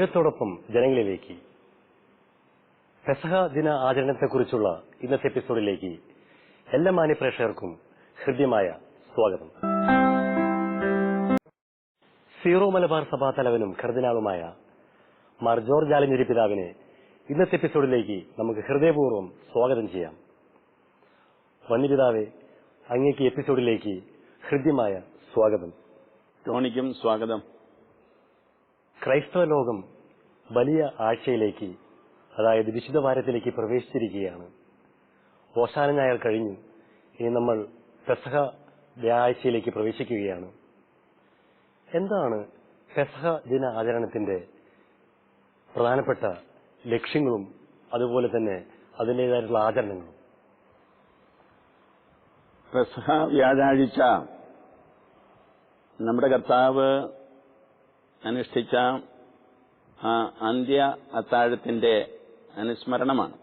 ദൈവത്തോടൊപ്പം ജനങ്ങളിലേക്ക്. പെസഹ ദിന ആചരണത്തെക്കുറിച്ചുള്ള ഇന്നത്തെ എപ്പിസോഡിലേക്ക് എല്ലാ മാന്യപ്രേക്ഷകർക്കും ഹൃദ്യമായ സ്വാഗതം. സീറോ മലബാർ സഭാ തലവനും കർദിനാളുമായ മാർ ജോർജ് ആലഞ്ചേരി പിതാവിനെ ഇന്നത്തെ എപ്പിസോഡിലേക്ക് നമുക്ക് ഹൃദയപൂർവം സ്വാഗതം ചെയ്യാം. വന്യപിതാവെ അങ്ങേക്ക് എപ്പിസോഡിലേക്ക് ഹൃദ്യമായ സ്വാഗതം. ടോണിക്കും സ്വാഗതം. ക്രൈസ്തവ ലോകം വലിയ ആഴ്ചയിലേക്ക് അതായത് വിശുദ്ധ വാരത്തിലേക്ക് പ്രവേശിച്ചിരിക്കുകയാണ്. ഓശാന ഞായർ കഴിഞ്ഞു. ഇനി നമ്മൾ പെസഹ വ്യാഴ്ചയിലേക്ക് പ്രവേശിക്കുകയാണ്. എന്താണ് പെസഹ ദിന ആചരണത്തിന്റെ പ്രധാനപ്പെട്ട ലക്ഷ്യങ്ങളും അതുപോലെ തന്നെ അതിന്റെതായിട്ടുള്ള ആചരണങ്ങളും? പെസഹ വ്യാഴാഴ്ച നമ്മുടെ കർത്താവ് അനുഷ്ഠിച്ച ആ അന്ത്യ അത്താഴത്തിന്റെ അനുസ്മരണമാണ്.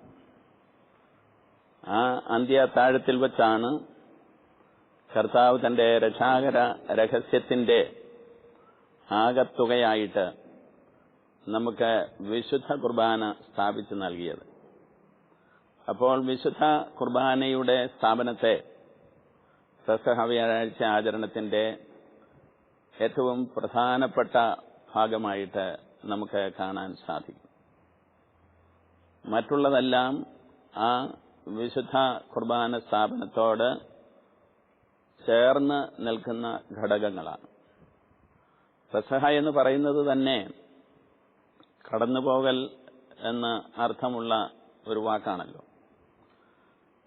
ആ അന്ത്യ അത്താഴത്തിൽ വച്ചാണ് കർത്താവ് തന്റെ രക്ഷാകര രഹസ്യത്തിന്റെ ആകത്തുകയായിട്ട് നമുക്ക് വിശുദ്ധ കുർബാന സ്ഥാപിച്ചു നൽകിയത്. അപ്പോൾ വിശുദ്ധ കുർബാനയുടെ സ്ഥാപനത്തെ പെസഹ വ്യാഴാഴ്ച ആചരണത്തിന്റെ ഏറ്റവും പ്രധാനപ്പെട്ട ഭാഗമായിട്ട് നമുക്ക് കാണാൻ സാധിക്കും. മറ്റുള്ളതെല്ലാം ആ വിശുദ്ധ കുർബാന സ്ഥാപനത്തോട് ചേർന്ന് നിൽക്കുന്ന ഘടകങ്ങളാണ്. പെസഹ എന്ന് പറയുന്നത് തന്നെ കടന്നുപോകൽ എന്ന അർത്ഥമുള്ള ഒരു വാക്കാണല്ലോ.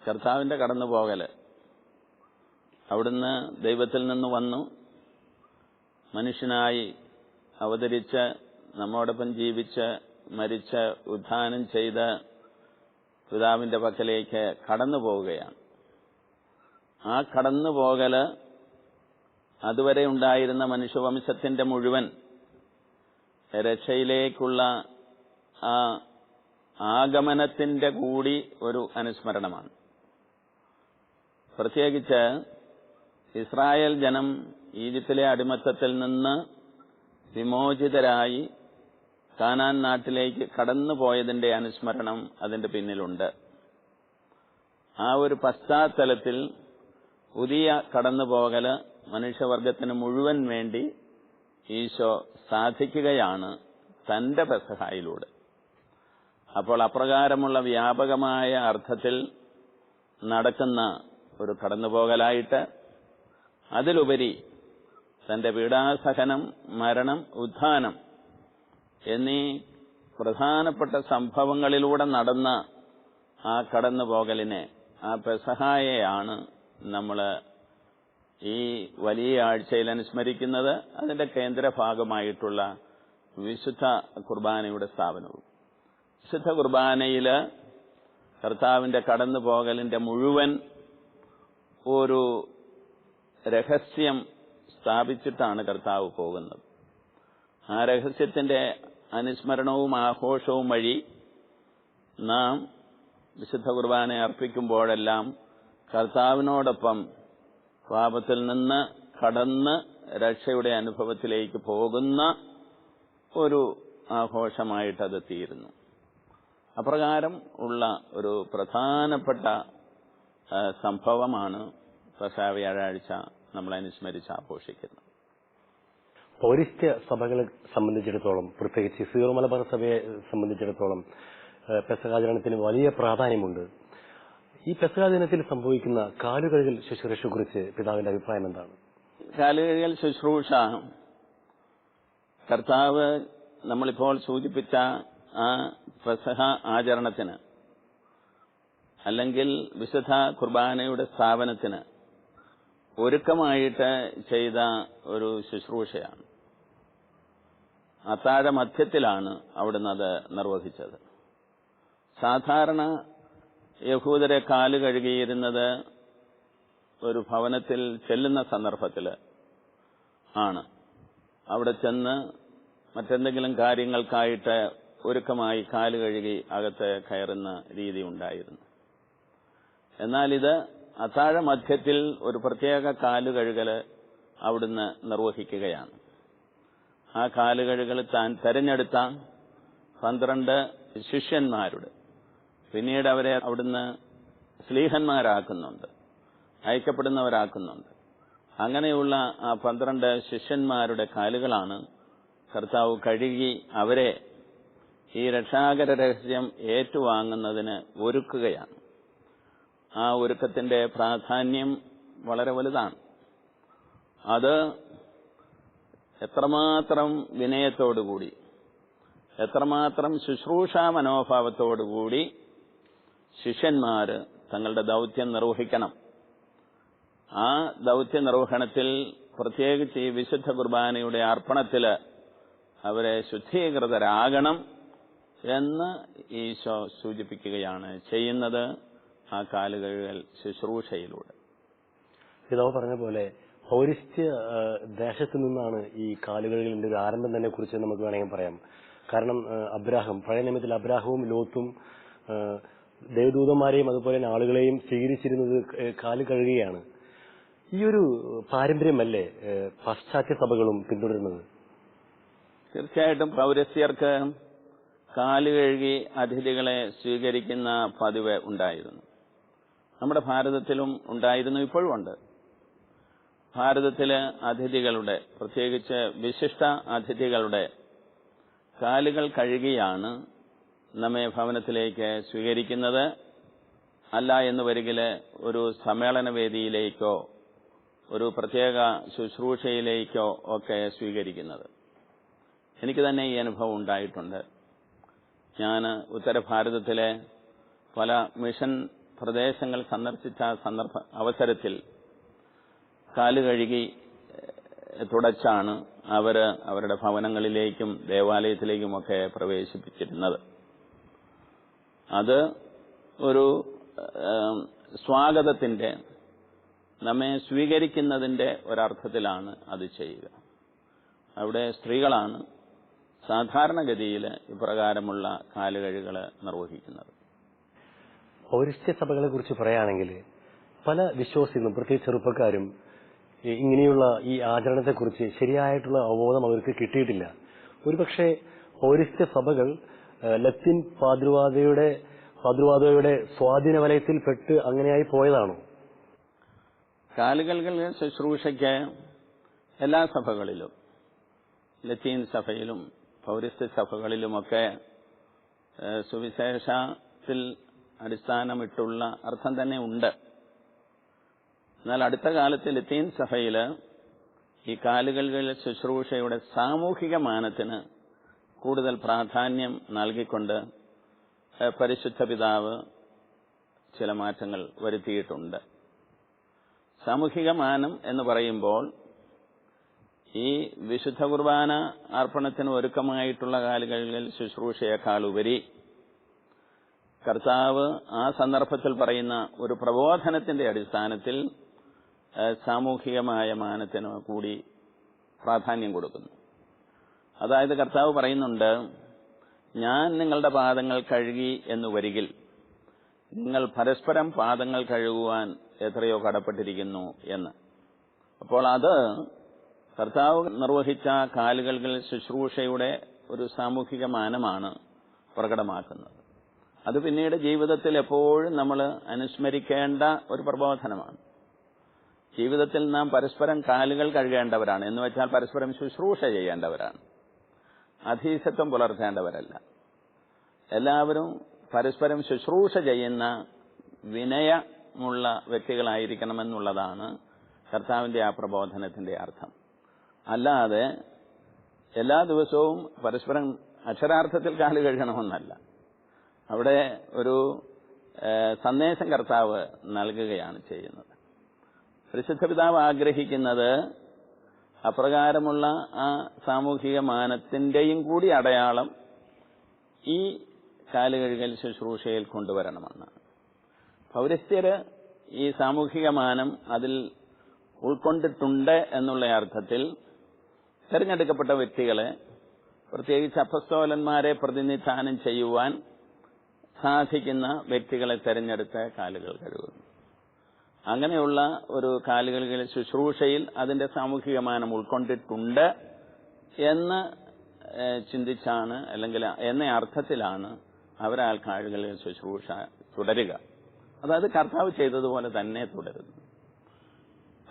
കർത്താവിന്റെ കടന്നുപോകൽ അവിടുന്ന് ദൈവത്തിൽ നിന്ന് വന്നു. മനുഷ്യനായി അവതരിച്ച് നമ്മോടൊപ്പം ജീവിച്ച് മരിച്ച് ഉദ്ധാനം ചെയ്ത് പിതാവിന്റെ പക്കലേക്ക് കടന്നു പോവുകയാണ്. ആ കടന്നു പോകൽ അതുവരെ ഉണ്ടായിരുന്ന മനുഷ്യവംശത്തിന്റെ മുഴുവൻ രക്ഷയിലേക്കുള്ള ആ ആഗമനത്തിന്റെ കൂടി ഒരു അനുസ്മരണമാണ്. പ്രത്യേകിച്ച് ഇസ്രായേൽ ജനം ഈജിപ്തിലെ അടിമത്തത്തിൽ നിന്ന് വിമോചിതരായി കാനാൻ നാട്ടിലേക്ക് കടന്നു പോയതിന്റെ അനുസ്മരണം അതിന്റെ പിന്നിലുണ്ട്. ആ ഒരു പശ്ചാത്തലത്തിൽ പുതിയ കടന്നുപോകൽ മനുഷ്യവർഗത്തിന് മുഴുവൻ വേണ്ടി ഈശോ സാധിക്കുകയാണ് തന്റെ പെസഹായിലൂടെ അപ്പോൾ അപ്രകാരമുള്ള വ്യാപകമായ അർത്ഥത്തിൽ നടക്കുന്ന ഒരു കടന്നുപോകലായിട്ട് അതിലുപരി തന്റെ പീഡാസഹനം മരണം ഉത്ഥാനം എന്നീ പ്രധാനപ്പെട്ട സംഭവങ്ങളിലൂടെ നടന്ന ആ കടന്നുപോകലിനെ ആ പെസഹായെയാണ് നമ്മൾ ഈ വലിയ ആഴ്ചയിൽ അനുസ്മരിക്കുന്നത്. അതിന്റെ കേന്ദ്രഭാഗമായിട്ടുള്ള വിശുദ്ധ കുർബാനയുടെ സ്ഥാപനവും. വിശുദ്ധ കുർബാനയിൽ കർത്താവിന്റെ കടന്നുപോകലിന്റെ മുഴുവൻ ഒരു രഹസ്യം സ്ഥാപിച്ചിട്ടാണ് കർത്താവ് പോകുന്നത്. ആ രഹസ്യത്തിന്റെ അനുസ്മരണവും ആഘോഷവും വഴി നാം വിശുദ്ധ കുർബാന അർപ്പിക്കുമ്പോഴെല്ലാം കർത്താവിനോടൊപ്പം പാപത്തിൽ നിന്ന് കടന്ന് രക്ഷയുടെ അനുഭവത്തിലേക്ക് പോകുന്ന ഒരു ആഘോഷമായിട്ടത് തീരുന്നു. അപ്രകാരം ഉള്ള ഒരു പ്രധാനപ്പെട്ട സംഭവമാണ് പ്രസാ വ്യാഴാഴ്ച നമ്മൾ അനുസ്മരിച്ച് ആഘോഷിക്കുന്നത് പൗരിസ്ത്യ സഭകളെ സംബന്ധിച്ചിടത്തോളം പ്രത്യേകിച്ച് സീറോ മലബാർ സഭയെ സംബന്ധിച്ചിടത്തോളം പെസകാചരണത്തിന് വലിയ പ്രാധാന്യമുണ്ട്. ഈ പെസകാചരണത്തിൽ സംഭവിക്കുന്ന കാലുകഴുകൽ കുറിച്ച് പിതാവിന്റെ അഭിപ്രായം എന്താണ്? കാലുകഴുകൽ ശുശ്രൂഷ കർത്താവ് നമ്മളിപ്പോൾ സൂചിപ്പിച്ച ആ പ്രസഹ ആചരണത്തിന് അല്ലെങ്കിൽ വിശുദ്ധ കുർബാനയുടെ സ്ഥാപനത്തിന് ഒരുക്കമായിട്ട് ചെയ്ത ഒരു ശുശ്രൂഷയാണ്. അത്താഴ മധ്യത്തിലാണ് അവിടുന്ന് അത് നിർവഹിച്ചത്. സാധാരണ യഹൂദരെ കാൽ കഴുകിയിരുന്നത് ഒരു ഭവനത്തിൽ ചെല്ലുന്ന സന്ദർഭത്തിൽ ആണ്. അവിടെ ചെന്ന് മറ്റെന്തെങ്കിലും കാര്യങ്ങൾക്കായിട്ട് ഒരുക്കമായി കാൽ കഴുകി അകത്ത് കയറുന്ന രീതി ഉണ്ടായിരുന്നു. എന്നാൽ ഇത് അത്താഴ മധ്യത്തിൽ ഒരു പ്രത്യേക കാലുകഴുകൽ അവിടുന്ന് നിർവഹിക്കുകയാണ്. ആ കാലുകഴുകൾ താൻ തെരഞ്ഞെടുത്ത പന്ത്രണ്ട് ശിഷ്യന്മാരുടെ പിന്നീട് അവരെ അവിടുന്ന് സ്ലീഹന്മാരാക്കുന്നുണ്ട് അയക്കപ്പെടുന്നവരാക്കുന്നുണ്ട്. അങ്ങനെയുള്ള ആ പന്ത്രണ്ട് ശിഷ്യന്മാരുടെ കാലുകളാണ് കർത്താവ് കഴുകി അവരെ ഈ രക്ഷാകര രഹസ്യം ഏറ്റുവാങ്ങുന്നതിന് ഒരുക്കുകയാണ്. ആ ഒരുക്കത്തിന്റെ പ്രാധാന്യം വളരെ വലുതാണ്. അത് എത്രമാത്രം വിനയത്തോടുകൂടി എത്രമാത്രം ശുശ്രൂഷാ മനോഭാവത്തോടുകൂടി ശിഷ്യന്മാർ തങ്ങളുടെ ദൗത്യം നിർവഹിക്കണം. ആ ദൗത്യ നിർവഹണത്തിൽ പ്രത്യേകിച്ച് ഈ വിശുദ്ധ കുർബാനയുടെ അർപ്പണത്തിൽ അവരെ ശുദ്ധീകൃതരാകണം എന്ന് ഈശോ സൂചിപ്പിക്കുകയാണ് ചെയ്യുന്നത്. ആ കാലുകഴുകൽ ശുശ്രൂഷയിലൂടെ. പിതാവ് പറഞ്ഞ പോലെ പൗരിസ്ത്യ ദേശത്ത് നിന്നാണ് ഈ കാലുകളിന്റെ ഒരു ആരംഭം തന്നെ കുറിച്ച് നമുക്ക് വേണമെങ്കിൽ പറയാം. കാരണം അബ്രാഹം പഴയ നിയമത്തിൽ അബ്രാഹവും ലോത്തും ദേവദൂതന്മാരെയും അതുപോലെ തന്നെ ആളുകളെയും സ്വീകരിച്ചിരുന്നത് കാലു കഴുകുകയാണ് ഈ ഒരു പാരമ്പര്യമല്ലേ പാശ്ചാത്യ സഭകളും പിന്തുടരുന്നത്? തീർച്ചയായിട്ടും പൗരസ്യർക്ക് കാൽ കഴുകി അതിഥികളെ സ്വീകരിക്കുന്ന പതിവ് ഉണ്ടായിരുന്നു. നമ്മുടെ ഭാരതത്തിലും ഉണ്ടായിരുന്നു ഇപ്പോഴും ഉണ്ട്. ഭാരതത്തിലെ അതിഥികളുടെ പ്രത്യേകിച്ച് വിശിഷ്ട അതിഥികളുടെ കാലുകൾ കഴുകിയാണ് നമ്മെ ഭവനത്തിലേക്ക് സ്വീകരിക്കുന്നത്. അല്ല എന്ന് വരികിൽ ഒരു സമ്മേളന വേദിയിലേക്കോ ഒരു പ്രത്യേക ശുശ്രൂഷയിലേക്കോ ഒക്കെ സ്വീകരിക്കുന്നത്. എനിക്ക് തന്നെ ഈ അനുഭവം ഉണ്ടായിട്ടുണ്ട്. ഞാൻ ഉത്തരഭാരതത്തിലെ പല മിഷൻ പ്രദേശങ്ങൾ സന്ദർശിച്ച സന്ദർഭ അവസരത്തിൽ കാൽ കഴുകി ഏഹ്, തുടച്ചാണ് അവർ അവരുടെ ഭവനങ്ങളിലേക്കും ദേവാലയത്തിലേക്കുമൊക്കെ പ്രവേശിപ്പിച്ചിരുന്നത്. അത് ഒരു സ്വാഗതത്തിന്റെ നമ്മെ സ്വീകരിക്കുന്നതിന്റെ ഒരർത്ഥത്തിലാണ് അത് ചെയ്യുക. അവിടെ സ്ത്രീകളാണ് സാധാരണഗതിയിൽ ഇപ്രകാരമുള്ള കാലുകഴുകൾ നിർവഹിക്കുന്നത്. പൗരസ്ത്യ സഭകളെ കുറിച്ച് പറയുകയാണെങ്കിൽ പല വിശ്വാസികളും പ്രത്യേകിച്ച് ചെറുപ്പക്കാരും ഇങ്ങനെയുള്ള ഈ ആചരണത്തെക്കുറിച്ച് ശരിയായിട്ടുള്ള അവബോധം അവർക്ക് കിട്ടിയിട്ടില്ല. ഒരുപക്ഷെ പൗരസ്ത്യ സഭകൾ ലത്തിൻ പാതൃവാദയുടെ പാതൃവാദയുടെ സ്വാധീന വലയത്തിൽ പെട്ട് അങ്ങനെയായി പോയതാണോ? കാലുകൾകൾ ശുശ്രൂഷയ്ക്ക് എല്ലാ സഭകളിലും ലത്തീൻ സഭയിലും പൗരസ്ത്യ സഭകളിലുമൊക്കെ സുവിശേഷത്തിൽ അടിസ്ഥാനമിട്ടുള്ള അർത്ഥം തന്നെ ഉണ്ട്. എന്നാൽ അടുത്ത കാലത്ത് ലത്തീൻ സഭയിൽ ഈ കാലുകളിലെ ശുശ്രൂഷയുടെ സാമൂഹിക മാനത്തിന് കൂടുതൽ പ്രാധാന്യം നൽകിക്കൊണ്ട് പരിശുദ്ധ പിതാവ് ചില മാറ്റങ്ങൾ വരുത്തിയിട്ടുണ്ട്. സാമൂഹിക മാനം എന്ന് പറയുമ്പോൾ ഈ വിശുദ്ധ കുർബാന അർപ്പണത്തിന് ഒരുക്കമായിട്ടുള്ള കാലുകളിൽ ശുശ്രൂഷയേക്കാൾ ഉപരി കർത്താവ് ആ സന്ദർഭത്തിൽ പറയുന്ന ഒരു പ്രബോധനത്തിന്റെ അടിസ്ഥാനത്തിൽ സാമൂഹികമായ മാനത്തിന് കൂടി പ്രാധാന്യം കൊടുക്കുന്നു. അതായത് കർത്താവ് പറയുന്നുണ്ട് ഞാൻ നിങ്ങളുടെ പാദങ്ങൾ കഴുകി എന്ന് വരികിൽ നിങ്ങൾ പരസ്പരം പാദങ്ങൾ കഴുകുവാൻ എത്രയോ കടപ്പെട്ടിരിക്കുന്നു എന്ന്. അപ്പോൾ അത് കർത്താവ് നിർവഹിച്ച കാലുകളിൽ ശുശ്രൂഷയുടെ ഒരു സാമൂഹിക മാനമാണ് പ്രകടമാക്കുന്നത്. അത് പിന്നീട് ജീവിതത്തിൽ എപ്പോഴും നമ്മൾ അനുസ്മരിക്കേണ്ട ഒരു പ്രബോധനമാണ്. ജീവിതത്തിൽ നാം പരസ്പരം കാലുകൾ കഴുകേണ്ടവരാണ്. എന്ന് വെച്ചാൽ പരസ്പരം ശുശ്രൂഷ ചെയ്യേണ്ടവരാണ്. അധീശത്വം പുലർത്തേണ്ടവരല്ല. എല്ലാവരും പരസ്പരം ശുശ്രൂഷ ചെയ്യുന്ന വിനയമുള്ള വ്യക്തികളായിരിക്കണമെന്നുള്ളതാണ് കർത്താവിന്റെ ആ പ്രബോധനത്തിന്റെ അർത്ഥം. അല്ലാതെ എല്ലാ ദിവസവും പരസ്പരം അക്ഷരാർത്ഥത്തിൽ കാൽ കഴുകണമെന്നല്ല. അവിടെ ഒരു സന്ദേശം കർത്താവ് നൽകുകയാണ് ചെയ്യുന്നത്. പരിശുദ്ധ പിതാവ് ആഗ്രഹിക്കുന്നത് അപ്രകാരമുള്ള ആ സാമൂഹിക മാനത്തിന്റെയും കൂടി അടയാളം ഈ കാലുകഴുകൽ ശുശ്രൂഷയിൽ കൊണ്ടുവരണമെന്നാണ്. പൗരസ്ത്യര് ഈ സാമൂഹിക മാനം അതിൽ ഉൾക്കൊണ്ടിട്ടുണ്ട് എന്നുള്ള അർത്ഥത്തിൽ തെരഞ്ഞെടുക്കപ്പെട്ട വ്യക്തികളെ പ്രത്യേകിച്ച് അപ്പസ്തോലന്മാരെ പ്രതിനിധാനം ചെയ്യുവാൻ സാധിക്കുന്ന വ്യക്തികളെ തെരഞ്ഞെടുത്ത് കാലുകൾ കഴുകുന്നു. അങ്ങനെയുള്ള ഒരു കാലുകളിലെ ശുശ്രൂഷയിൽ അതിന്റെ സാമൂഹിക മാനം ഉൾക്കൊണ്ടിട്ടുണ്ട് എന്ന് ചിന്തിച്ചാണ് അല്ലെങ്കിൽ എന്ന അർത്ഥത്തിലാണ് അവരാൽ കാലുകളിൽ ശുശ്രൂഷ തുടരുക. അതായത് കർത്താവ് ചെയ്തതുപോലെ തന്നെ തുടരുന്നു.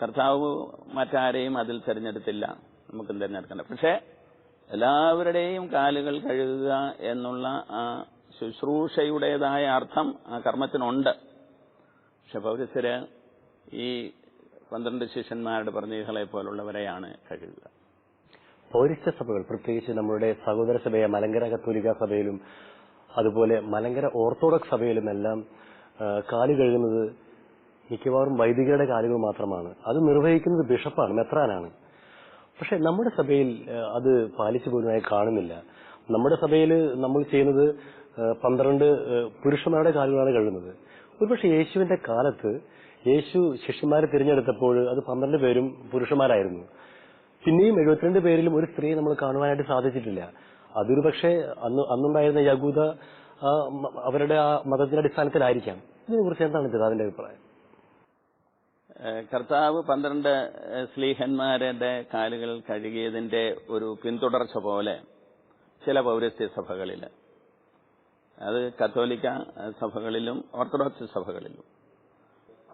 കർത്താവ് മറ്റാരെയും അതിൽ തിരഞ്ഞെടുത്തില്ല. നമുക്കും തിരഞ്ഞെടുക്കണ്ട. പക്ഷേ എല്ലാവരുടെയും കാലുകൾ കഴുകുക എന്നുള്ള ആ ശുശ്രൂഷയുടേതായ അർത്ഥം ആ കർമ്മത്തിനുണ്ട്. പക്ഷെ പൗരസ്യര് ഈ പന്ത്രണ്ട് ശിഷ്യന്മാരുടെ പ്രതിനിധികളെ പോലുള്ളവരെയാണ് കഴുകുക പൗരസ്ത്യ സഭകൾ പ്രത്യേകിച്ച് നമ്മുടെ സഹോദര സഭയെ മലങ്കര കത്തോലിക്ക സഭയിലും അതുപോലെ മലങ്കര ഓർത്തഡോക്സ് സഭയിലും എല്ലാം ആ, കാൽ കഴുകുന്നത് മിക്കവാറും വൈദികരുടെ കാലുകൾ മാത്രമാണ്. അത് നിർവഹിക്കുന്നത് ബിഷപ്പാണ് മെത്രാനാണ്. പക്ഷെ നമ്മുടെ സഭയിൽ അത് പാലിച്ചു പോകുന്നതായി കാണുന്നില്ല. നമ്മുടെ സഭയിൽ നമ്മൾ ചെയ്യുന്നത് പന്ത്രണ്ട് പുരുഷന്മാരുടെ കാലുകളാണ് കഴിയുന്നത്. ഒരുപക്ഷെ യേശുവിന്റെ കാലത്ത് യേശു ശിഷ്യന്മാരെ തിരഞ്ഞെടുത്തപ്പോൾ അത് പന്ത്രണ്ട് പേരും പുരുഷന്മാരായിരുന്നു. പിന്നെയും എഴുപത്തിരണ്ട് പേരിലും ഒരു സ്ത്രീയെ നമ്മൾ കാണുവാനായിട്ട് സാധിച്ചിട്ടില്ല. അതൊരു പക്ഷേ അന്ന് അന്നുണ്ടായിരുന്ന യകൂദ അവരുടെ ആ മതത്തിന്റെ അടിസ്ഥാനത്തിലായിരിക്കാം. ഇതിനെ കുറിച്ച് എന്താണ് പിതാവിന്റെ അഭിപ്രായം? കർത്താവ് പന്ത്രണ്ട് സ്ലീഹന്മാരുടെ കാലുകൾ കഴുകിയതിന്റെ ഒരു പിന്തുടർച്ച പോലെ ചില പൗരസ്ത്യ സഭകളിൽ അത് കത്തോലിക്ക സഭകളിലും ഓർത്തഡോക്സ് സഭകളിലും.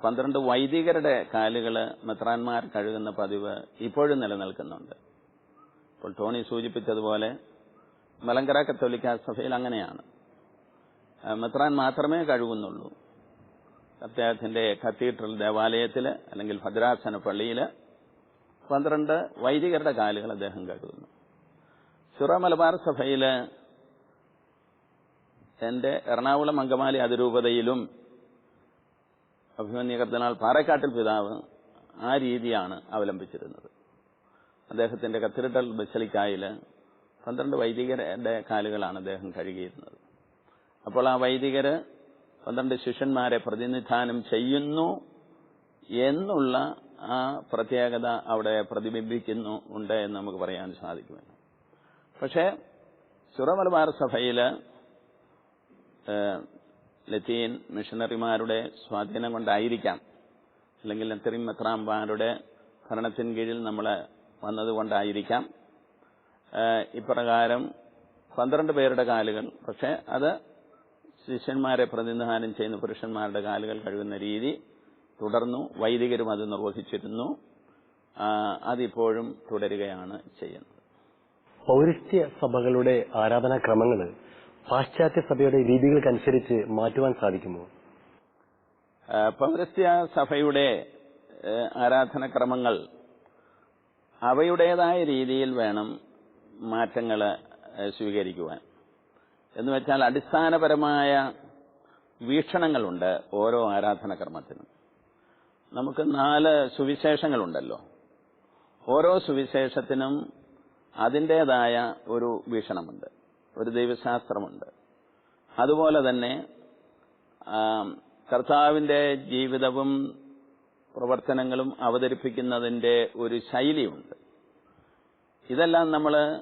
പന്ത്രണ്ട് വൈദികരുടെ കാലുകൾ മെത്രാന്മാർ കഴുകുന്ന പതിവ് ഇപ്പോഴും നിലനിൽക്കുന്നുണ്ട്. ഇപ്പോൾ ടോണി സൂചിപ്പിച്ചതുപോലെ മലങ്കര കത്തോലിക്ക സഭയിൽ അങ്ങനെയാണ്. മെത്രാൻ മാത്രമേ കഴുകുന്നുള്ളൂ. അദ്ദേഹത്തിന്റെ കത്തീഡ്രൽ ദേവാലയത്തിൽ അല്ലെങ്കിൽ ഭദ്രാസന പള്ളിയിൽ പന്ത്രണ്ട് വൈദികരുടെ കാലുകൾ അദ്ദേഹം കഴുകുന്നു. സിറോ മലബാർ സഭയിൽ എന്റെ എറണാകുളം അങ്കമാലി അതിരൂപതയിലും അഭിമന്യ കർദ്ദനാൾ പാറക്കാട്ടിൽ പിതാവ് ആ രീതിയാണ് അവലംബിച്ചിരുന്നത്. അദ്ദേഹത്തിന്റെ കത്തീഡ്രൽ ബസലിക്കായിൽ പന്ത്രണ്ട് വൈദികരുടെ കാലുകളാണ് അദ്ദേഹം കഴുകിയിരുന്നത്. അപ്പോൾ ആ വൈദികര് പന്ത്രണ്ട് ശിഷ്യന്മാരെ പ്രതിനിധാനം ചെയ്യുന്നു എന്നുള്ള ആ പ്രത്യേകത അവിടെ പ്രതിബിംബിക്കുന്നു ഉണ്ട് എന്ന് നമുക്ക് പറയാൻ സാധിക്കുമെന്ന്. പക്ഷേ ചുറമലബാർ സഭയിൽ ലത്തീൻ മിഷണറിമാരുടെ സ്വാധീനം കൊണ്ടായിരിക്കാം. അല്ലെങ്കിൽ ലത്തീൻ മെത്രാമ്പാരുടെ ഭരണത്തിന് കീഴിൽ നമ്മൾ വന്നതുകൊണ്ടായിരിക്കാം ഇപ്രകാരം പന്ത്രണ്ട് പേരുടെ കാലുകൾ പക്ഷേ അത് ശിഷ്യന്മാരെ പ്രതിനിധാനം ചെയ്യുന്ന പുരുഷന്മാരുടെ കാലുകൾ കഴുകുന്ന രീതി തുടർന്നു. വൈദികരും അത് നിർവഹിച്ചിരുന്നു. അതിപ്പോഴും തുടരുകയാണ് ചെയ്യുന്നത്. പൗരസ്ത്യ സഭകളുടെ ആരാധനാക്രമങ്ങൾ പാശ്ചാത്യ സഭയുടെ രീതികൾക്കനുസരിച്ച് മാറ്റുവാൻ സാധിക്കുമോ? പൗരസ്ത്യ സഭയുടെ ആരാധന ആരാധനക്രമങ്ങൾ അവയുടേതായ രീതിയിൽ വേണം മാറ്റങ്ങൾ സ്വീകരിക്കുവാൻ. എന്ന് വെച്ചാൽ അടിസ്ഥാനപരമായ വീക്ഷണങ്ങളുണ്ട് ഓരോ ആരാധനക്രമത്തിനും. നമുക്ക് നാല് സുവിശേഷങ്ങളുണ്ടല്ലോ. ഓരോ സുവിശേഷത്തിനും അതിന്റേതായ ഒരു വീക്ഷണമുണ്ട്. ഒരു ദൈവശാസ്ത്രമുണ്ട്. അതുപോലെ തന്നെ കർത്താവിന്റെ ജീവിതവും പ്രവർത്തനങ്ങളും അവതരിപ്പിക്കുന്നതിന്റെ ഒരു ശൈലിയുണ്ട്. ഇതെല്ലാം നമ്മൾ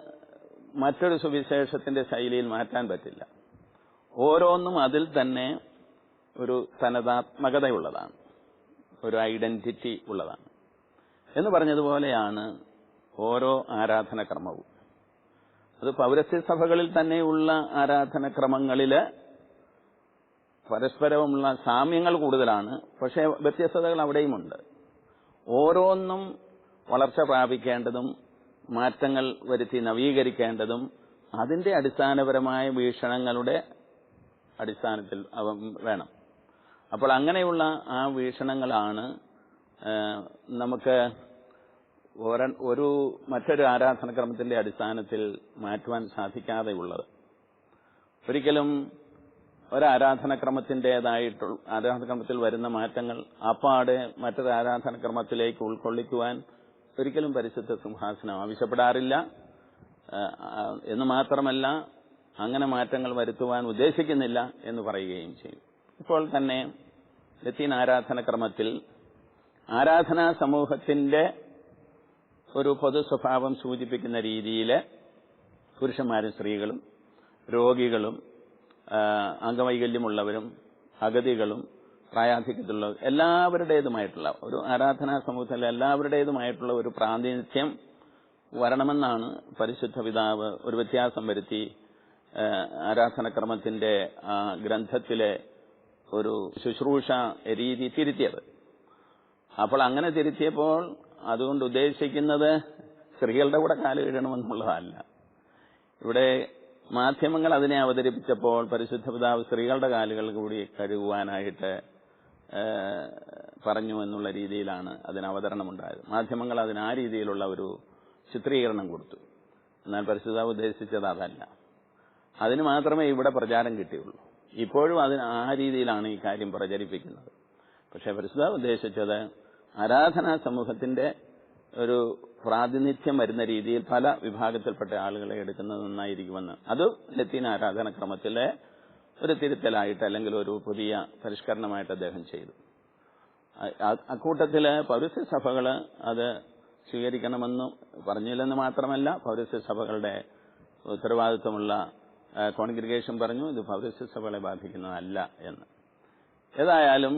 മറ്റൊരു സുവിശേഷത്തിന്റെ ശൈലിയിൽ മാറ്റാൻ പറ്റില്ല. ഓരോന്നും അതിൽ തന്നെ ഒരു തനതാത്മകതയുള്ളതാണ് ഒരു ഐഡന്റിറ്റി ഉള്ളതാണ്. എന്ന് പറഞ്ഞതുപോലെയാണ് ഓരോ ആരാധനക്രമവും. അത് പൗരസ്ത്യ സഭകളിൽ തന്നെയുള്ള ആരാധനക്രമങ്ങളിൽ പരസ്പരമുള്ള സാമ്യങ്ങൾ കൂടുതലാണ്. പക്ഷേ വ്യത്യസ്തതകൾ അവിടെയുമുണ്ട്. ഓരോന്നും വളർച്ച പ്രാപിക്കേണ്ടതും മാറ്റങ്ങൾ വരുത്തി നവീകരിക്കേണ്ടതും അതിന്റെ അടിസ്ഥാനപരമായ വീക്ഷണങ്ങളുടെ അടിസ്ഥാനത്തിൽ വേണം. അപ്പോൾ അങ്ങനെയുള്ള ആ വീക്ഷണങ്ങളാണ് നമുക്ക് ഒര- മറ്റൊരു ആരാധനക്രമത്തിന്റെ അടിസ്ഥാനത്തിൽ മാറ്റുവാൻ സാധിക്കാതെയുള്ളത്. ഒരിക്കലും ഒരു ഒരാരാധനക്രമത്തിന്റെതായിട്ടുള്ള ആരാധനക്രമത്തിൽ വരുന്ന മാറ്റങ്ങൾ അപ്പാടെ മറ്റൊരു ആരാധനക്രമത്തിലേക്ക് ഉൾക്കൊള്ളിക്കുവാൻ ഒരിക്കലും പരിശുദ്ധ സിംഹാസനം ആവശ്യപ്പെടാറില്ല. എന്ന് മാത്രമല്ല അങ്ങനെ മാറ്റങ്ങൾ വരുത്തുവാൻ ഉദ്ദേശിക്കുന്നില്ല എന്ന് പറയുകയും ചെയ്യും. ഇപ്പോൾ തന്നെ ലത്തീൻ ആരാധനക്രമത്തിൽ ആരാധനാ സമൂഹത്തിന്റെ ഒരു പൊതു സ്വഭാവം സൂചിപ്പിക്കുന്ന രീതിയിൽ പുരുഷന്മാരും സ്ത്രീകളും രോഗികളും അംഗവൈകല്യമുള്ളവരും അഗതികളും പ്രായാധിക്യത്തിലുള്ള എല്ലാവരുടേതുമായിട്ടുള്ള ഒരു ആരാധനാ സമൂഹത്തിലെ എല്ലാവരുടേതുമായിട്ടുള്ള ഒരു പ്രാതിനിധ്യം വരണമെന്നാണ് പരിശുദ്ധ പിതാവ് ഒരു വ്യത്യാസം വരുത്തി ആരാധനക്രമത്തിന്റെ ഗ്രന്ഥത്തിലെ ഒരു ശുശ്രൂഷ രീതി തിരുത്തിയത്. അപ്പോൾ അങ്ങനെ തിരുത്തിയപ്പോൾ അതുകൊണ്ട് ഉദ്ദേശിക്കുന്നത് സ്ത്രീകളുടെ കൂടെ കാൽ വീഴണമെന്നുള്ളതല്ല ഇവിടെ മാധ്യമങ്ങൾ അതിനെ അവതരിപ്പിച്ചപ്പോൾ പരിശുദ്ധ പിതാവ് സ്ത്രീകളുടെ കാലുകൾ കൂടി കഴുകുവാനായിട്ട് പറഞ്ഞു എന്നുള്ള രീതിയിലാണ് അതിന് അവതരണമുണ്ടായത്. മാധ്യമങ്ങൾ അതിന് ആ രീതിയിലുള്ള ഒരു ചിത്രീകരണം കൊടുത്തു. എന്നാൽ പരിശുദ്ധാവ് ഉദ്ദേശിച്ചത് അതല്ല. അതിന് മാത്രമേ ഇവിടെ പ്രചാരം കിട്ടിയുള്ളൂ. ഇപ്പോഴും അതിന് ആ രീതിയിലാണ് ഈ കാര്യം പ്രചരിപ്പിക്കുന്നത്. പക്ഷേ പരിശുദ്ധ ഉദ്ദേശിച്ചത് ആരാധനാ സമൂഹത്തിന്റെ ഒരു പ്രാതിനിധ്യം വരുന്ന രീതിയിൽ പല വിഭാഗത്തിൽപ്പെട്ട ആളുകളെ എടുക്കുന്നത് നന്നായിരിക്കുമെന്ന്. അത് ലത്തീൻ ആരാധനക്രമത്തിലെ ഒരു തിരുത്തലായിട്ട് അല്ലെങ്കിൽ ഒരു പുതിയ പരിഷ്കരണമായിട്ട് അദ്ദേഹം ചെയ്തു. അക്കൂട്ടത്തിലെ പൗരസ്യ സഭകൾ അത് സ്വീകരിക്കണമെന്ന് പറഞ്ഞില്ലെന്ന് മാത്രമല്ല പൗരസ്യ സഭകളുടെ ഉത്തരവാദിത്വമുള്ള കോൺഗ്രിഗേഷൻ പറഞ്ഞു ഇത് പൗരസ്യ സഭകളെ ബാധിക്കുന്നതല്ല എന്ന്. ഏതായാലും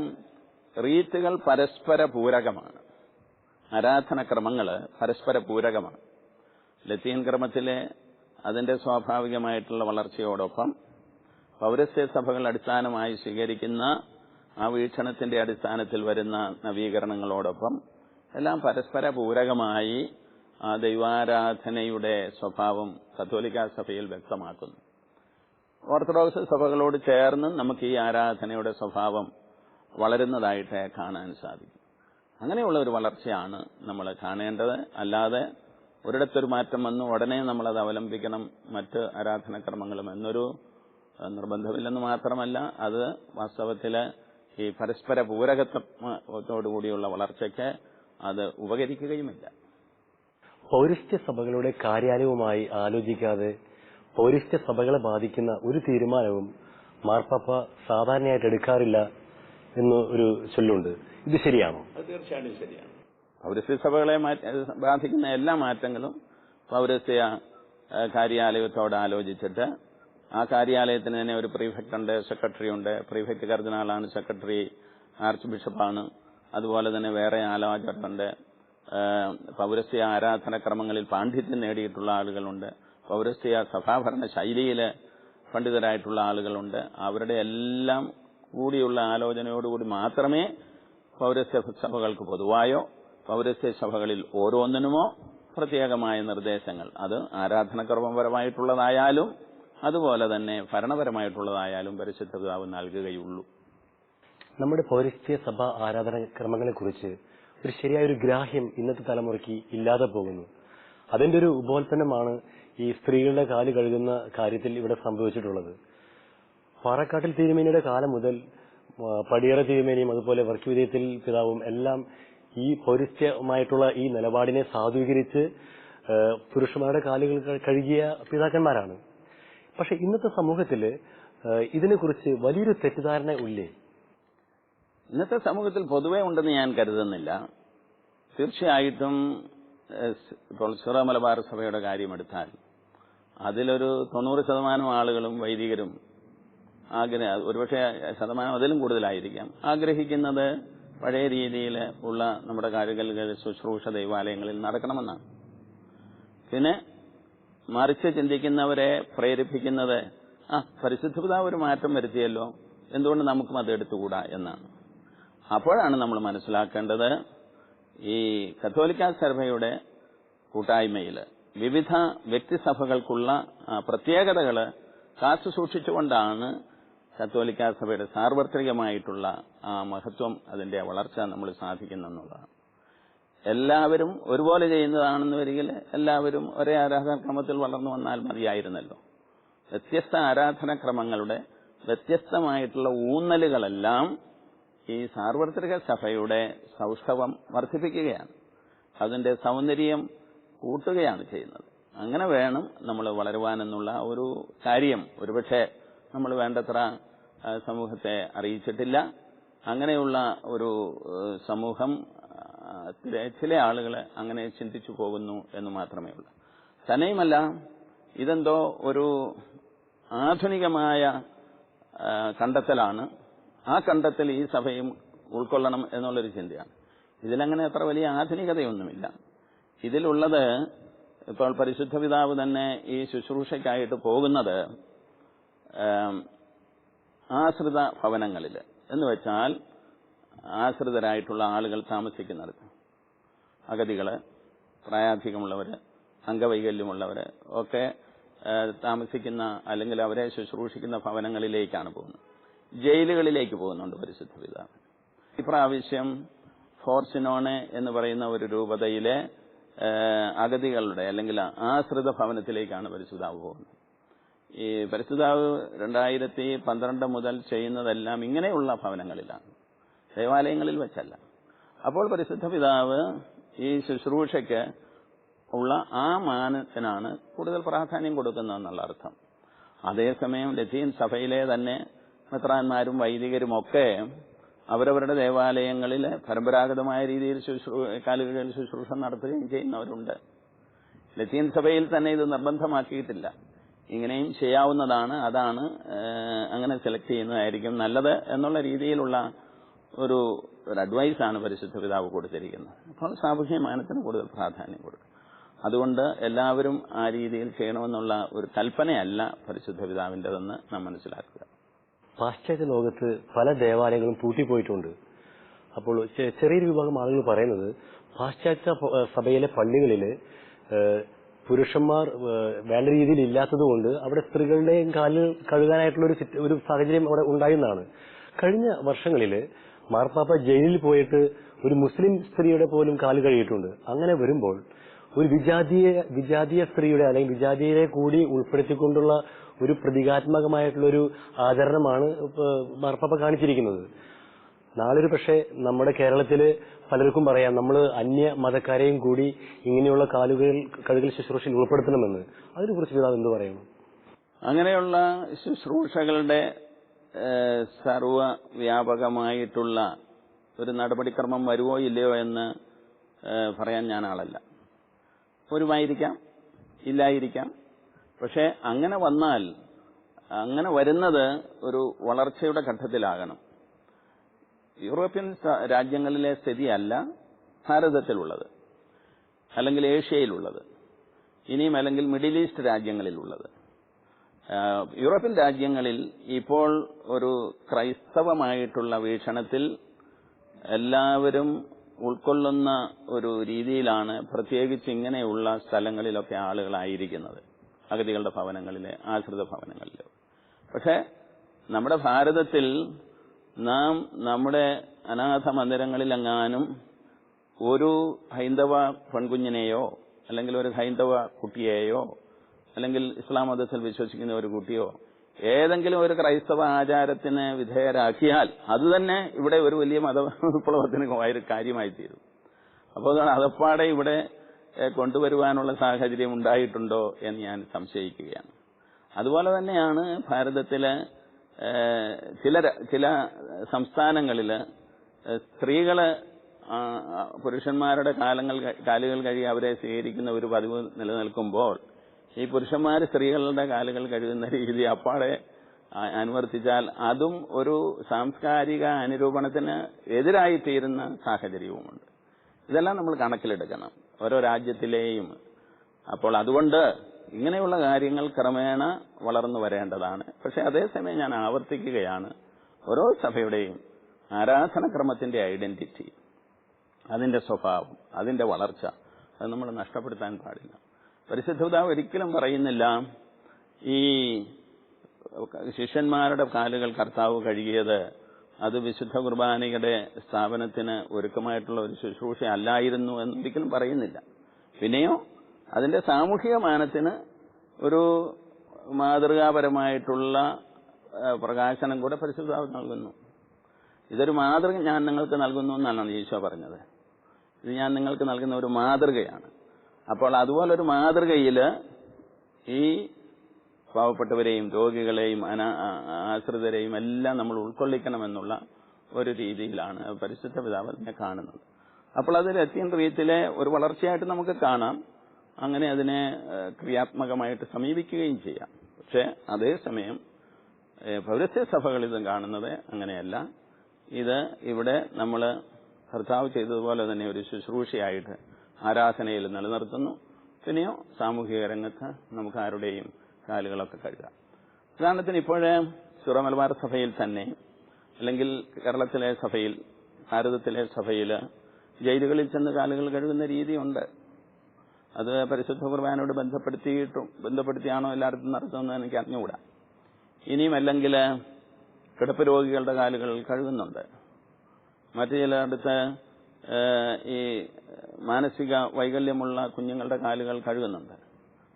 റീത്തുകൾ പരസ്പര പൂരകമാണ് ആരാധനക്രമങ്ങൾ പരസ്പര പൂരകമാണ് ലത്തീൻ ക്രമത്തിലെ അതിന്റെ സ്വാഭാവികമായിട്ടുള്ള വളർച്ചയോടൊപ്പം പൗരസ്യ സഭകൾ അടിസ്ഥാനമായി സ്വീകരിക്കുന്ന ആ വീക്ഷണത്തിന്റെ അടിസ്ഥാനത്തിൽ വരുന്ന നവീകരണങ്ങളോടൊപ്പം എല്ലാം പരസ്പര പൂരകമായി ആ ദൈവാരാധനയുടെ സ്വഭാവം കത്തോലിക്ക സഭയിൽ വ്യക്തമാക്കുന്നു. ഓർത്തഡോക്സ് സഭകളോട് ചേർന്ന് നമുക്ക് ഈ ആരാധനയുടെ സ്വഭാവം വളരുന്നതായിട്ട് കാണാൻ സാധിക്കും. അങ്ങനെയുള്ള ഒരു വളർച്ചയാണ് നമ്മൾ കാണേണ്ടത്. അല്ലാതെ ഒരിടത്തൊരു മാറ്റം വന്നു ഉടനെ നമ്മളത് അവലംബിക്കണം മറ്റ് ആരാധനക്രമങ്ങളും എന്നൊരു നിർബന്ധമില്ലെന്ന് മാത്രമല്ല അത് വാസ്തവത്തിൽ ഈ പരസ്പര പൂരകത്വത്തോടുകൂടിയുള്ള വളർച്ചയ്ക്ക് അത് ഉപകരിക്കുകയുമില്ല. പൗരസ്ത്യ സഭകളുടെ കാര്യാലയവുമായി ആലോചിക്കാതെ പൗരസ്ത്യ സഭകളെ ബാധിക്കുന്ന ഒരു തീരുമാനവും മാർപ്പാപ്പ സാധാരണയായിട്ട് എടുക്കാറില്ല എന്ന് ഒരു ചൊല്ലുണ്ട്. ഇത് ശരിയാണോ? തീർച്ചയായിട്ടും ശരിയാണ്. പൗരസ്ത്യ സഭകളെ ബാധിക്കുന്ന എല്ലാ മാറ്റങ്ങളും പൗരസ്ത്യ കാര്യാലയത്തോട് ആലോചിച്ചിട്ട് ആ കാര്യാലയത്തിന് തന്നെ ഒരു പ്രീഫെക്ട് ഉണ്ട് സെക്രട്ടറി ഉണ്ട്. പ്രീഫെക്ട് കർദിനാളാണ് സെക്രട്ടറി ആർച്ച് ബിഷപ്പാണ് അതുപോലെ തന്നെ വേറെ ആലോചകരുണ്ട് പൗരസ്ത്യ പൗരസ്ത്യ ആരാധനക്രമങ്ങളിൽ പാണ്ഡിത്യം നേടിയിട്ടുള്ള ആളുകളുണ്ട്. പൗരസ്ത്യ സഭാഭരണ ശൈലിയിൽ പണ്ഡിതരായിട്ടുള്ള ആളുകളുണ്ട്. അവരുടെ എല്ലാം കൂടിയുള്ള ആലോചനയോടുകൂടി മാത്രമേ പൗരസ്ത്യ സഭകൾക്ക് പൊതുവായോ പൗരസ്ത്യ സഭകളിൽ ഓരോന്നിനുമോ പ്രത്യേകമായ നിർദ്ദേശങ്ങൾ. അത് ആരാധനക്രമപരമായിട്ടുള്ളതായാലും അതുപോലെ തന്നെ ഭരണപരമായിട്ടുള്ളതായാലും പരിശുദ്ധ പിതാവ് നൽകുകയുള്ളൂ. നമ്മുടെ പൗരസ്ത്യ സഭ ആരാധന ക്രമങ്ങളെ കുറിച്ച് ഒരു ശരിയായ ഒരു ഗ്രാഹ്യം ഇന്നത്തെ തലമുറയ്ക്ക് ഇല്ലാതെ പോകുന്നു. അതിന്റെ ഒരു ഉപോൽപ്പന്നമാണ് ഈ സ്ത്രീകളുടെ കാൽ കഴുകുന്ന കാര്യത്തിൽ ഇവിടെ സംഭവിച്ചിട്ടുള്ളത്. പാറക്കാട്ടിൽ തിരുമേനിയുടെ കാലം മുതൽ പടിയറ തിരുമേനിയും അതുപോലെ വർക്ക് വിജയത്തിൽ പിതാവും എല്ലാം ഈ പൗരസ്ത്യമായിട്ടുള്ള ഈ നിലപാടിനെ സാധൂകരിച്ച് പുരുഷന്മാരുടെ കാലുകൾ കഴുകിയ പിതാക്കന്മാരാണ്. പക്ഷെ ഇന്നത്തെ സമൂഹത്തിൽ ഇതിനെക്കുറിച്ച് വലിയൊരു തെറ്റിദ്ധാരണ ഇല്ലേ? ഇന്നത്തെ സമൂഹത്തിൽ പൊതുവേ ഉണ്ടെന്ന് ഞാൻ കരുതുന്നില്ല. തീർച്ചയായിട്ടും ഇപ്പോൾ സുറ മലബാർ സഭയുടെ കാര്യമെടുത്താൽ അതിലൊരു തൊണ്ണൂറ് ശതമാനം ആളുകളും വൈദികരും ആഗ്രഹ ഒരുപക്ഷെ ശതമാനം അതിലും കൂടുതലായിരിക്കാം. ആഗ്രഹിക്കുന്നത് പഴയ രീതിയിൽ ഉള്ള നമ്മുടെ കാര്യങ്ങൾ ശുശ്രൂഷ ദൈവാലയങ്ങളിൽ നടക്കണമെന്നാണ്. പിന്നെ മറിച്ച് ചിന്തിക്കുന്നവരെ പ്രേരിപ്പിക്കുന്നത് ആ പരിശുദ്ധ പിതാവ് ഒരു മാറ്റം വരുത്തിയല്ലോ എന്തുകൊണ്ട് നമുക്കും അത് എടുത്തുകൂടാ എന്നാണ്. അപ്പോഴാണ് നമ്മൾ മനസ്സിലാക്കേണ്ടത് ഈ കത്തോലിക്ക സർവയുടെ കൂട്ടായ്മയിൽ വിവിധ വ്യക്തിസഭകൾക്കുള്ള പ്രത്യേകതകൾ കാത്തു സൂക്ഷിച്ചുകൊണ്ടാണ് കത്തോലിക്ക സഭയുടെ സാർവത്രികമായിട്ടുള്ള ആ മഹത്വം അതിന്റെ വളർച്ച നമ്മൾ സാധിക്കുന്നെന്നുള്ളതാണ്. എല്ലാവരും ഒരുപോലെ ചെയ്യുന്നതാണെന്ന് വരികിൽ എല്ലാവരും ഒരേ ആരാധനാക്രമത്തിൽ വളർന്നു വന്നാൽ മതിയായിരുന്നല്ലോ. വ്യത്യസ്ത ആരാധനാക്രമങ്ങളുടെ വ്യത്യസ്തമായിട്ടുള്ള ഊന്നലുകളെല്ലാം ഈ സാർവത്രിക സഭയുടെ സൗഷ്ഠവം വർദ്ധിപ്പിക്കുകയാണ്. അതിന്റെ സൗന്ദര്യം കൂട്ടുകയാണ് ചെയ്യുന്നത്. അങ്ങനെ വേണം നമ്മൾ വളരുവാനെന്നുള്ള ഒരു കാര്യം ഒരുപക്ഷെ നമ്മൾ വേണ്ടത്ര സമൂഹത്തെ അറിയിച്ചിട്ടില്ല. അങ്ങനെയുള്ള ഒരു സമൂഹം ചില- ആളുകൾ അങ്ങനെ ചിന്തിച്ചു പോകുന്നു എന്ന് മാത്രമേ ഉള്ളൂ. തന്നെയുമല്ല ഇതെന്തോ ഒരു ആധുനികമായ കണ്ടെത്തലാണ്. ആ കണ്ടെത്തൽ ഈ സഭയും ഉൾക്കൊള്ളണം എന്നുള്ളൊരു ചിന്തയാണ്. ഇതിലങ്ങനെ അത്ര വലിയ ആധുനികതയൊന്നുമില്ല. ഇതിലുള്ളത് ഇപ്പോൾ പരിശുദ്ധ പിതാവ് തന്നെ ഈ ശുശ്രൂഷയ്ക്കായിട്ട് പോകുന്നത് ആശ്രിത ഭവനങ്ങളിൽ. എന്ന് വെച്ചാൽ ആശ്രിതരായിട്ടുള്ള ആളുകൾ താമസിക്കുന്നിടത്ത്. അഗതികൾ പ്രായാധികമുള്ളവർ അംഗവൈകല്യമുള്ളവർ ഒക്കെ താമസിക്കുന്ന അല്ലെങ്കിൽ അവരെ ശുശ്രൂഷിക്കുന്ന ഭവനങ്ങളിലേക്കാണ് പോകുന്നത്. ജയിലുകളിലേക്ക് പോകുന്നുണ്ട് പരിശുദ്ധ പിതാവ്. ഇപ്രാവശ്യം ഫോർസിനോണെ എന്ന് പറയുന്ന ഒരു രൂപതയിലെ അഗതികളുടെ അല്ലെങ്കിൽ ആശ്രിത ഭവനത്തിലേക്കാണ് പരിശുദ്ധാവ് പോകുന്നത്. ഈ പരിസ്ഥിതാവ് രണ്ടായിരത്തി പന്ത്രണ്ട് മുതൽ ചെയ്യുന്നതെല്ലാം ഇങ്ങനെയുള്ള ഭവനങ്ങളിലാണ്. ദേവാലയങ്ങളിൽ വെച്ചല്ല. അപ്പോൾ പരിശുദ്ധ പിതാവ് ഈ ശുശ്രൂഷയ്ക്ക് ഉള്ള ആ മാനത്തിനാണ് കൂടുതൽ പ്രാധാന്യം കൊടുക്കുന്നതെന്നുള്ള അർത്ഥം. അതേസമയം ലത്തീൻ സഭയിലെ തന്നെ മെത്രാന്മാരും വൈദികരും ഒക്കെ അവരവരുടെ ദേവാലയങ്ങളിൽ പരമ്പരാഗതമായ രീതിയിൽ ശുശ്രൂ കാലുകളിൽ ശുശ്രൂഷ നടത്തുകയും ചെയ്യുന്നവരുണ്ട്. ലത്തീൻ സഭയിൽ തന്നെ ഇത് നിർബന്ധമാക്കിയിട്ടില്ല. ഇങ്ങനെയും ചെയ്യാവുന്നതാണ്. അതാണ് അങ്ങനെ സെലക്ട് ചെയ്യുന്നതായിരിക്കും നല്ലത് എന്നുള്ള രീതിയിലുള്ള ഒരു ഒരു അഡ്വൈസാണ് പരിശുദ്ധ പിതാവ് കൊടുത്തിരിക്കുന്നത്. അപ്പോൾ സാമൂഹ്യ മാനത്തിന് കൂടുതൽ പ്രാധാന്യം കൊടുക്കും. അതുകൊണ്ട് എല്ലാവരും ആ രീതിയിൽ ചെയ്യണമെന്നുള്ള ഒരു കൽപ്പനയല്ല പരിശുദ്ധ പിതാവിന്റെതെന്ന് നാം മനസ്സിലാക്കുക. പാശ്ചാത്യ ലോകത്ത് പല ദേവാലയങ്ങളും പൂട്ടിപ്പോയിട്ടുണ്ട്. അപ്പോൾ ചെറിയൊരു വിഭാഗം ആളുകൾ പറയുന്നത് പാശ്ചാത്യ സഭയിലെ പള്ളികളിൽ പുരുഷന്മാർ വേണ്ട രീതിയിൽ ഇല്ലാത്തതുകൊണ്ട് അവിടെ സ്ത്രീകളുടെയും കാലിൽ കഴുകാനായിട്ടുള്ള ഒരു ഒരു സാഹചര്യം അവിടെ ഉണ്ടായിരുന്നതാണ് കഴിഞ്ഞ വർഷങ്ങളിൽ മാർപ്പാപ്പ ജയിലിൽ പോയിട്ട് ഒരു മുസ്ലിം സ്ത്രീയുടെ പോലും കാൽ കഴുകിയിട്ടുണ്ട്. അങ്ങനെ വരുമ്പോൾ ഒരു വിജാതീയ വിജാതീയ സ്ത്രീയുടെ അല്ലെങ്കിൽ വിജാതീയരെ കൂടി ഉൾപ്പെടുത്തിക്കൊണ്ടുള്ള ഒരു പ്രതീകാത്മകമായിട്ടുള്ള ഒരു ആചരണമാണ് മാർപ്പാപ്പ കാണിച്ചിരിക്കുന്നത്. നാളെ ഒരു പക്ഷേ നമ്മുടെ കേരളത്തിൽ പലർക്കും പറയാം നമ്മൾ അന്യ മതക്കാരെയും കൂടി ഇങ്ങനെയുള്ള കാലുകൾ കഴുകൽ ശുശ്രൂഷയിൽ ഉൾപ്പെടുത്തണമെന്ന്. അതിനെ കുറിച്ച് പിതാവ് എന്ത് പറയുന്നു? അങ്ങനെയുള്ള ശുശ്രൂഷകളുടെ സർവ വ്യാപകമായിട്ടുള്ള ഒരു നടപടിക്രമം വരുമോ ഇല്ലയോ എന്ന് പറയാൻ ഞാൻ ആളല്ല ഒരുമായിരിക്കാം ഇല്ലായിരിക്കാം. പക്ഷെ അങ്ങനെ വന്നാൽ അങ്ങനെ വരുന്നത് ഒരു വളർച്ചയുടെ ഘട്ടത്തിലാകണം. യൂറോപ്യൻ രാജ്യങ്ങളിലെ സ്ഥിതിയല്ല ഭാരതത്തിലുള്ളത്. അല്ലെങ്കിൽ ഏഷ്യയിലുള്ളത്. ഇനിയും അല്ലെങ്കിൽ മിഡിൽ ഈസ്റ്റ് രാജ്യങ്ങളിലുള്ളത്. യൂറോപ്യൻ രാജ്യങ്ങളിൽ ഇപ്പോൾ ഒരു ക്രൈസ്തവമായിട്ടുള്ള വീക്ഷണത്തിൽ എല്ലാവരും ഉൾക്കൊള്ളുന്ന ഒരു രീതിയിലാണ് പ്രത്യേകിച്ച് ഇങ്ങനെയുള്ള സ്ഥലങ്ങളിലൊക്കെ ആളുകളായിരിക്കുന്നത്. അഗതികളുടെ ഭവനങ്ങളിലെ ആശ്രിത ഭവനങ്ങളിലെ. പക്ഷെ നമ്മുടെ ഭാരതത്തിൽ നാം നമ്മുടെ അനാഥ മന്ദിരങ്ങളിലെങ്ങാനും ഒരു ഹൈന്ദവ പെൺകുഞ്ഞിനെയോ അല്ലെങ്കിൽ ഒരു ഹൈന്ദവ കുട്ടിയെയോ അല്ലെങ്കിൽ ഇസ്ലാം മതത്തിൽ വിശ്വസിക്കുന്ന ഒരു കുട്ടിയോ ഏതെങ്കിലും ഒരു ക്രൈസ്തവ ആചാരത്തിന് വിധേയരാക്കിയാൽ അത് തന്നെ ഇവിടെ ഒരു വലിയ മത വിപ്ലവത്തിന് കാര്യമായി തീരും. അപ്പോൾ അതപ്പാടെ ഇവിടെ കൊണ്ടുവരുവാനുള്ള സാഹചര്യം ഉണ്ടായിട്ടുണ്ടോ എന്ന് ഞാൻ സംശയിക്കുകയാണ്. അതുപോലെ തന്നെയാണ് ഭാരതത്തിലെ ചില ചില സംസ്ഥാനങ്ങളിൽ ഏഹ്, സ്ത്രീകൾ പുരുഷന്മാരുടെ കാലങ്ങൾ കാലുകൾ കഴുകി അവരെ സ്വീകരിക്കുന്ന ഒരു പതിവ് നിലനിൽക്കുമ്പോൾ ഈ പുരുഷന്മാർ സ്ത്രീകളുടെ കാലുകൾ കഴുകുന്ന രീതി അപ്പാടെ അനുവർത്തിച്ചാൽ അതും ഒരു സാംസ്കാരിക അനുരൂപണത്തിന് എതിരായി തീരുന്ന സാഹചര്യവുമുണ്ട്. ഇതെല്ലാം നമ്മൾ കണക്കിലെടുക്കണം. ഓരോ രാജ്യത്തിലെയും. അപ്പോൾ അതുകൊണ്ട് ഇങ്ങനെയുള്ള കാര്യങ്ങൾ ക്രമേണ വളർന്നു വരേണ്ടതാണ്. പക്ഷെ അതേസമയം ഞാൻ ആവർത്തിക്കുകയാണ്. ഓരോ സഭയുടെയും ആരാധനക്രമത്തിന്റെ ഐഡന്റിറ്റി അതിന്റെ സ്വഭാവം അതിന്റെ വളർച്ച അത് നമ്മൾ നഷ്ടപ്പെടുത്താൻ പാടില്ല. പരിശുദ്ധപിതാവ് ഒരിക്കലും പറയുന്നില്ല ഈ ശിഷ്യന്മാരുടെ കാലുകൾ കർത്താവ് കഴുകിയത് അത് വിശുദ്ധ കുർബാനയുടെ സ്ഥാപനത്തിന് ഒരുക്കമായിട്ടുള്ള ഒരു ശുശ്രൂഷ അല്ലായിരുന്നു എന്നൊരിക്കലും പറയുന്നില്ല. പിന്നെയോ അതിന്റെ സാമൂഹിക മാനത്തിന് ഒരു മാതൃകാപരമായിട്ടുള്ള പ്രകാശനം കൂടെ പരിശുദ്ധാവ് നൽകുന്നു. ഇതൊരു മാതൃക ഞാൻ നിങ്ങൾക്ക് നൽകുന്നു എന്നാണ് ഈശോ പറഞ്ഞത്. ഇത് ഞാൻ നിങ്ങൾക്ക് നൽകുന്ന ഒരു മാതൃകയാണ്. അപ്പോൾ അതുപോലൊരു മാതൃകയിൽ ഈ പാവപ്പെട്ടവരെയും രോഗികളെയും അനാ ആശ്രിതരെയും എല്ലാം നമ്മൾ ഉൾക്കൊള്ളിക്കണമെന്നുള്ള ഒരു രീതിയിലാണ് പരിശുദ്ധ പിതാവ് കാണുന്നത്. അപ്പോൾ അത് ലത്തീൻ റീത്തിലെ ഒരു വളർച്ചയായിട്ട് നമുക്ക് കാണാം. അങ്ങനെ അതിനെ ക്രിയാത്മകമായിട്ട് സമീപിക്കുകയും ചെയ്യാം. പക്ഷെ അതേസമയം പൗരസ്യ സഭകൾ ഇത് കാണുന്നത് അങ്ങനെയല്ല. ഇത് ഇവിടെ നമ്മൾ കർത്താവ് ചെയ്തതുപോലെ തന്നെ ഒരു ശുശ്രൂഷയായിട്ട് ആരാധനയിൽ നിലനിർത്തുന്നു. പിന്നെയോ സാമൂഹിക രംഗത്ത് നമുക്ക് ആരുടെയും കാലുകളൊക്കെ കഴുകാം. ഉദാഹരണത്തിന് ഇപ്പോഴേ ചുറമലബാർ സഭയിൽ തന്നെ അല്ലെങ്കിൽ കേരളത്തിലെ സഭയിൽ ഭാരതത്തിലെ സഭയിൽ ജയിലുകളിൽ ചെന്ന് കാലുകൾ കഴുകുന്ന രീതിയുണ്ട്. അത് പരിശുദ്ധ കുർബാനോട് ബന്ധപ്പെടുത്തിയിട്ടും ബന്ധപ്പെടുത്തിയാണോ എല്ലായിടത്തും നടത്തുന്നത് എനിക്ക് അറിഞ്ഞുകൂടാ. ഇനിയും അല്ലെങ്കിൽ കിടപ്പ് രോഗികളുടെ കാലുകൾ കഴുകുന്നുണ്ട്. മറ്റു ചിലയിടത്ത് ഈ മാനസിക വൈകല്യമുള്ള കുഞ്ഞുങ്ങളുടെ കാലുകൾ കഴുകുന്നുണ്ട്.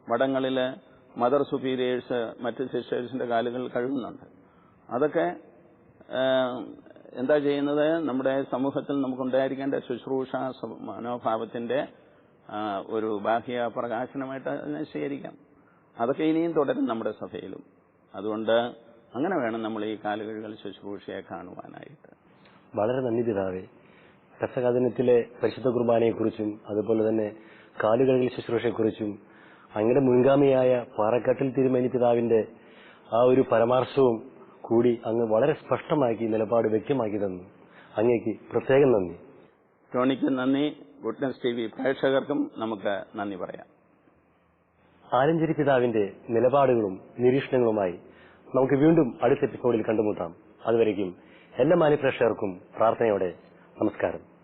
മഠങ്ങളിൽ മദർ സുപ്പീരിയേഴ്സ് മറ്റ് സിസ്റ്റേഴ്സിന്റെ കാലുകൾ കഴുകുന്നുണ്ട്. അതൊക്കെ എന്താ ചെയ്യുന്നത്? നമ്മുടെ സമൂഹത്തിൽ നമുക്കുണ്ടായിരിക്കേണ്ട ശുശ്രൂഷ മനോഭാവത്തിന്റെ ഒരു ബാഹ്യ പ്രകാശനമായിട്ട് അതിനെ സ്വീകരിക്കാം അതൊക്കെ ഇനിയും തുടരും നമ്മുടെ സഭയിലും. അതുകൊണ്ട് അങ്ങനെ വേണം നമ്മൾ ഈ കാലുകഴുകൽ ശുശ്രൂഷയെ കാണുവാനായിട്ട്. വളരെ നന്ദി പിതാവേ. രസകഥനത്തിലെ പരിശുദ്ധ കുർബാനയെക്കുറിച്ചും അതുപോലെ തന്നെ കാലുകഴുകൽ ശുശ്രൂഷയെക്കുറിച്ചും അങ്ങയുടെ മുൻഗാമിയായ പാറക്കാട്ടിൽ തിരുമേനി പിതാവിന്റെ ആ ഒരു പരമാർശവും കൂടി അങ്ങ് വളരെ സ്പഷ്ടമാക്കി നിലപാട് വ്യക്തമാക്കി തന്നു. അങ്ങേക്ക് പ്രത്യേകം നന്ദി. ടോണിക്ക് നന്ദി. ഗുഡ്നസ് ടി വി പ്രേക്ഷകർക്കും നമുക്ക് നന്ദി പറയാം. ആലഞ്ചേരി പിതാവിന്റെ നിലപാടുകളും നിരീക്ഷണങ്ങളുമായി നമുക്ക് വീണ്ടും അടുത്ത എപ്പിസോഡിൽ കണ്ടുമുട്ടാം. അതുവരെയും എല്ലാ മാന്യപ്രേക്ഷകർക്കും പ്രാർത്ഥനയോടെ നമസ്കാരം.